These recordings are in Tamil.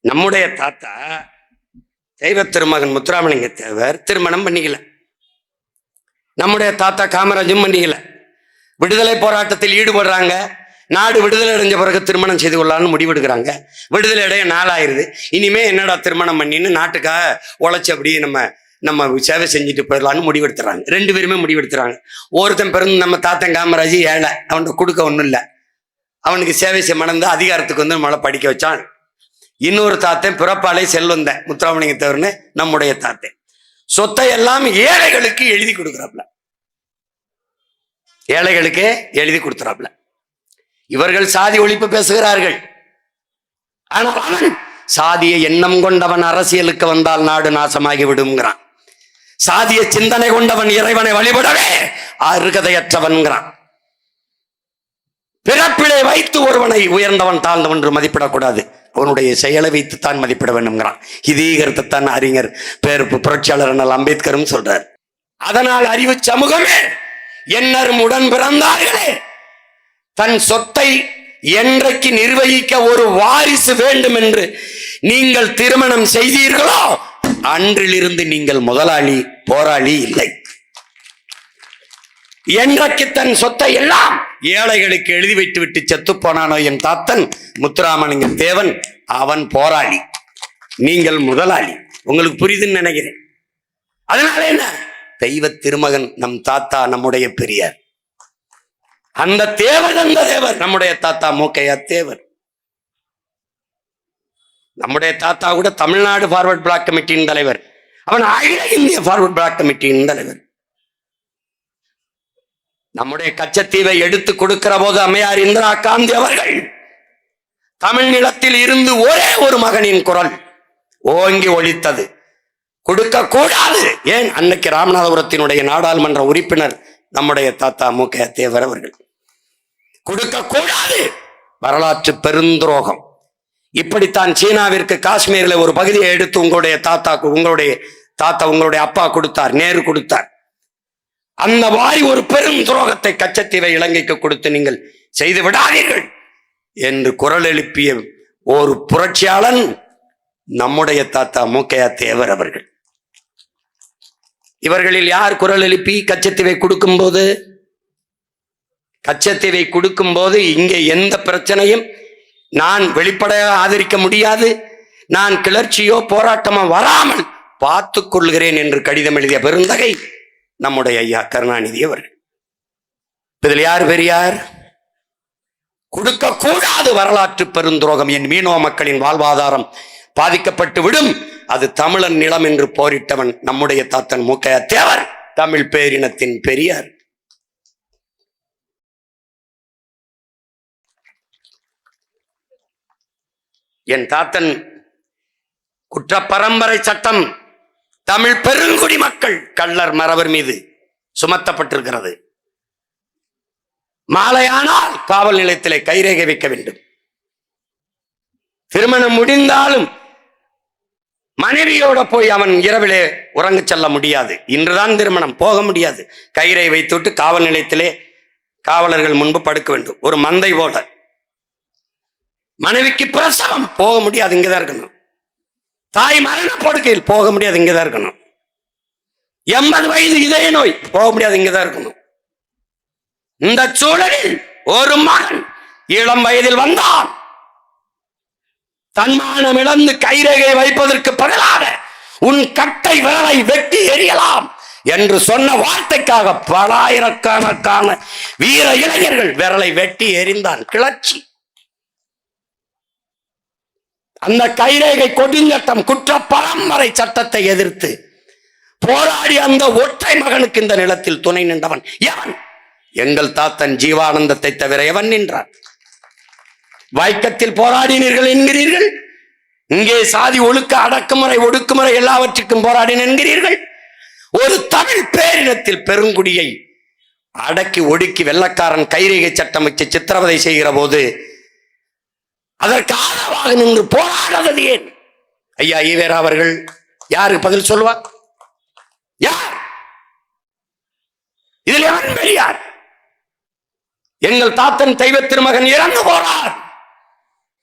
நம்முடைய தாத்தா தெய்வ திருமகன் முத்துராமலிங்க தேவர் திருமணம் பண்ணிக்கல. நம்முடைய தாத்தா காமராஜும் பண்ணிக்கல. விடுதலை போராட்டத்தில் ஈடுபடுறாங்க. நாடு விடுதலை அடைஞ்ச பிறகு திருமணம் செய்து கொள்ளலாம்னு முடிவெடுக்கிறாங்க. விடுதலை அடைய நாளாயிருது. இனிமே என்னடா திருமணம் பண்ணின்னு நாட்டுக்காக உழைச்சி அப்படியே நம்ம நம்ம சேவை செஞ்சுட்டு போயிடலான்னு முடிவெடுத்துறாங்க. ரெண்டு பேருமே முடிவெடுத்துறாங்க. ஒருத்தன் பிறந்து நம்ம தாத்தன் காமராஜ் ஏழை. அவன்கிட்ட கொடுக்க ஒன்றும் இல்லை. அவனுக்கு சேவை செய்ய மணந்து அதிகாரத்துக்கு வந்து நம்மளை படிக்க வச்சான். இன்னொரு தாத்தன் பிறப்பாலே செல்வந்த முத்துராமலிங்க தவறுன்னு நம்முடைய தாத்தன். சொத்தை எல்லாம் ஏழைகளுக்கு எழுதி கொடுக்குறாப்ல. ஏழைகளுக்கு எழுதி கொடுத்துறாப்ல. இவர்கள் சாதி ஒழிப்பு பேசுகிறார்கள். ஆனால் அவன் சாதிய எண்ணம் கொண்டவன் அரசியலுக்கு வந்தால் நாடு நாசமாகி விடுங்கிறான் சாதிய சிந்தனை கொண்டவன் இறைவனை வழிபடவே அருகதையற்றவன்கிறான் பிறப்பிலே வைத்து ஒருவனை உயர்ந்தவன் தாழ்ந்தவன் என்று மதிப்பிடக்கூடாது. அவனுடைய செயலை வைத்துத்தான் மதிப்பிட வேண்டும்ங்கிறான். இதே கருத்தைத்தான் அறிஞர் பேர் புரட்சியாளர் அண்ணல் அம்பேத்கரும் சொல்றார். அதனால் அறிவு சமூகமே என்னரும் உடன் பிறந்தார்களே. தன் சொத்தை என்றைக்கு நிர்வகிக்க ஒரு வாரிசு வேண்டும் என்று நீங்கள் திருமணம் செய்தீர்களோ அன்றிலிருந்து நீங்கள் முதலாளி போராளி இல்லை. என்றைக்கு தன் சொத்தை எல்லாம் ஏழைகளுக்கு எழுதி வைத்து விட்டு செத்து போனானோ என் தாத்தன் முத்துராமலிங்க தேவன் அவன் போராளி. நீங்கள் முதலாளி. உங்களுக்கு புரியுதுன்னு நினைக்கிறேன். அதனால என்ன? தெய்வ திருமகன் நம் தாத்தா நம்முடைய பெரியார். அந்த தேவர் அந்த தேவர் நம்முடைய தாத்தா மூக்கையா தேவர். நம்முடைய தாத்தா கூட தமிழ்நாடு ஃபார்வர்ட் பிளாக் கமிட்டியின் தலைவர். அவன் அகில இந்திய ஃபார்வர்ட் பிளாக் கமிட்டியின் தலைவர். நம்முடைய கச்சத்தீவை எடுத்து கொடுக்கிற போது அம்மையார் இந்திரா காந்தி அவர்கள் தமிழ் நிலத்தில் இருந்து ஒரே ஒரு மகனின் குரல் ஓங்கி ஒழித்தது. கொடுக்க கூடாது. ஏன்? அன்னைக்கு ராமநாதபுரத்தினுடைய நாடாளுமன்ற உறுப்பினர் நம்முடைய தாத்தா மு. க. தேவர் அவர்கள். கொடுக்க கூடாது. வரலாற்று பெருந்துரோகம். இப்படித்தான் சீனாவிற்கு காஷ்மீரில் ஒரு பகுதியை எடுத்து உங்களுடைய தாத்தாக்கு உங்களுடைய தாத்தா உங்களுடைய அப்பா கொடுத்தார் நேரு கொடுத்தார். அந்த வாய் ஒரு பெரும் துரோகத்தை கச்சத்தீவை இலங்கைக்கு கொடுத்து நீங்கள் செய்து விடாதீர்கள் என்று குரல் எழுப்பிய ஒரு புரட்சியாளன் நம்முடைய தாத்தா மூக்கையா தேவர் அவர்கள். இவர்களில் யார் குரல் எழுப்பி கச்சத்தீவை கொடுக்கும்போது? கச்சத்தீவை கொடுக்கும்போது இங்கே எந்த பிரச்சனையும் நான் வெளிப்படையாக ஆதரிக்க முடியாது. நான் கிளர்ச்சியோ போராட்டமோ வராமல் பார்த்துக் கொள்கிறேன் என்று கடிதம் எழுதிய பெருந்தகை நம்முடைய ஐயா கருணாநிதி அவர்கள். இதில் யார் பெரியார்? கொடுக்கக்கூடாது வரலாற்று பெருந்துரோகம். என் மீனவ மக்களின் வாழ்வாதாரம் பாதிக்கப்பட்டு விடும். அது தமிழன் நிலம் என்று போரிட்டவன் நம்முடைய தாத்தன் மூக்கையா தேவர். தமிழ் பேரினத்தின் பெரியார். என் தாத்தன் குற்ற பரம்பரை சட்டம் தமிழ் பெருங்குடி மக்கள் கள்ளர் மறவர் மீது சுமத்தப்பட்டிருக்கிறது. மாலையானால் காவல் நிலையத்திலே கைரேகை வைக்க வேண்டும். திருமணம் முடிந்தாலும் மனைவியோட போய் அவன் இரவிலே உறங்கு செல்ல முடியாது. இன்றுதான் திருமணம் போக முடியாது. கயிறை வைத்துவிட்டு காவல் நிலையத்திலே காவலர்கள் முன்பு படுக்க வேண்டும். ஒரு மந்தை போல. மனைவிக்கு பிரசவம் போக முடியாது. இங்கதான் இருக்கணும். தாய் மரண படுக்கையில் போக முடியாது இங்கதான் இருக்கணும். எண்பது வயது இதய நோய் போக முடியாது இங்கதான் இருக்கணும். இந்த சூழலில் ஒரு மகன் இளம் வயதில் வந்தான். தன்மானம் இழந்து கைரேகை வைப்பதற்கு பதிலாக உன் கட்டை விரலை வெட்டி எறியலாம் என்று சொன்ன வார்த்தைக்காக பலாயிரக்கணக்கான வீர இளைஞர்கள் விரலை வெட்டி எறிந்தான். கிளர்ச்சி. அந்த கைரேகை கொடிஞ்சட்டம் குற்ற பரம்பரை சட்டத்தை எதிர்த்து போராடி அந்த ஒற்றை மகனுக்கு இந்த நிலத்தில் துணை நின்றவன் எவன்? எங்கள் தாத்தன் ஜீவானந்தத்தை தவிர எவன் நின்றான்? வைக்கத்தில் போராடினீர்கள் என்கிறீர்கள்? இங்கே சாதி ஒழுக்க அடக்குமுறை ஒடுக்குமுறை எல்லாவற்றுக்கும் போராடின என்கிறீர்கள்? ஒரு தமிழ் பேரினத்தில் பெருங்குடியை அடக்கி ஒடுக்கி வெள்ளக்காரன் கைரேகை சட்டம் வச்சு சித்திரவதை செய்கிற போது அதற்கு ஆதரவாக நின்று போராடாதது ஏன்? ஐயா ஈவேரா அவர்கள் யாருக்கு பதில் சொல்லுவார் யார்? இதில் எவன் பெரியார் எங்கள் தாத்தன் தெய்வ திருமகன் இறந்து போறார்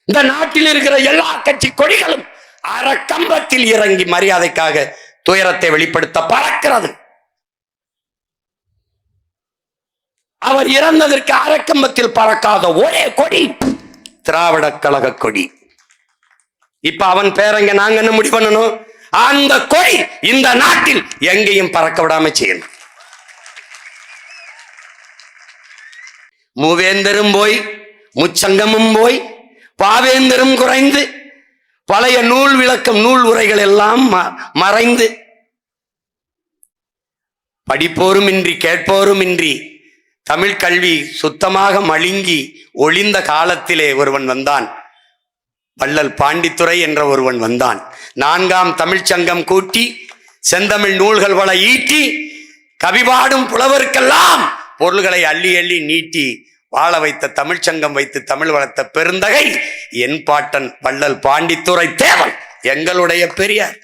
இந்த நாட்டில் இருக்கிற எல்லா கட்சி கொடிகளும் அறக்கம்பத்தில் இறங்கி மரியாதைக்காக துயரத்தை வெளிப்படுத்த பறக்கிறது. அவர் இறந்ததற்கு அறக்கம்பத்தில் பறக்காத ஒரே கொடி திராவிட கழக கொடி. இப்ப அவன் பேரங்க நாங்க என்ன முடிவு பண்ணணும்? அந்த கொடி இந்த நாட்டில் எங்கேயும் பறக்க விடாம செய்யணும். மூவேந்தரும் போய் முச்சங்கமும் போய் பாவேந்தரும் குறைந்து பழைய நூல் விளக்கம் நூல் உரைகள் எல்லாம் ம- மறைந்து படிப்போரும் இன்றி கேட்போரும் இன்றி தமிழ் கல்வி சுத்தமாக மழுங்கி ஒளிந்த காலத்திலே ஒருவன் வந்தான். வள்ளல் பாண்டித்துரை என்ற ஒருவன் வந்தான். நான்காம் தமிழ்ச் சங்கம் கூட்டி செந்தமிழ் நூல்கள் வள ஈட்டி கவிபாடும் புலவருக்கெல்லாம் பொருள்களை அள்ளி அள்ளி நீட்டி வாழ வைத்த தமிழ்ச் சங்கம் வைத்து தமிழ் வளர்த்த பெருந்தகை என் பாட்டன் வள்ளல் பாண்டித்துரை தேவன் எங்களுடைய பெரியார்.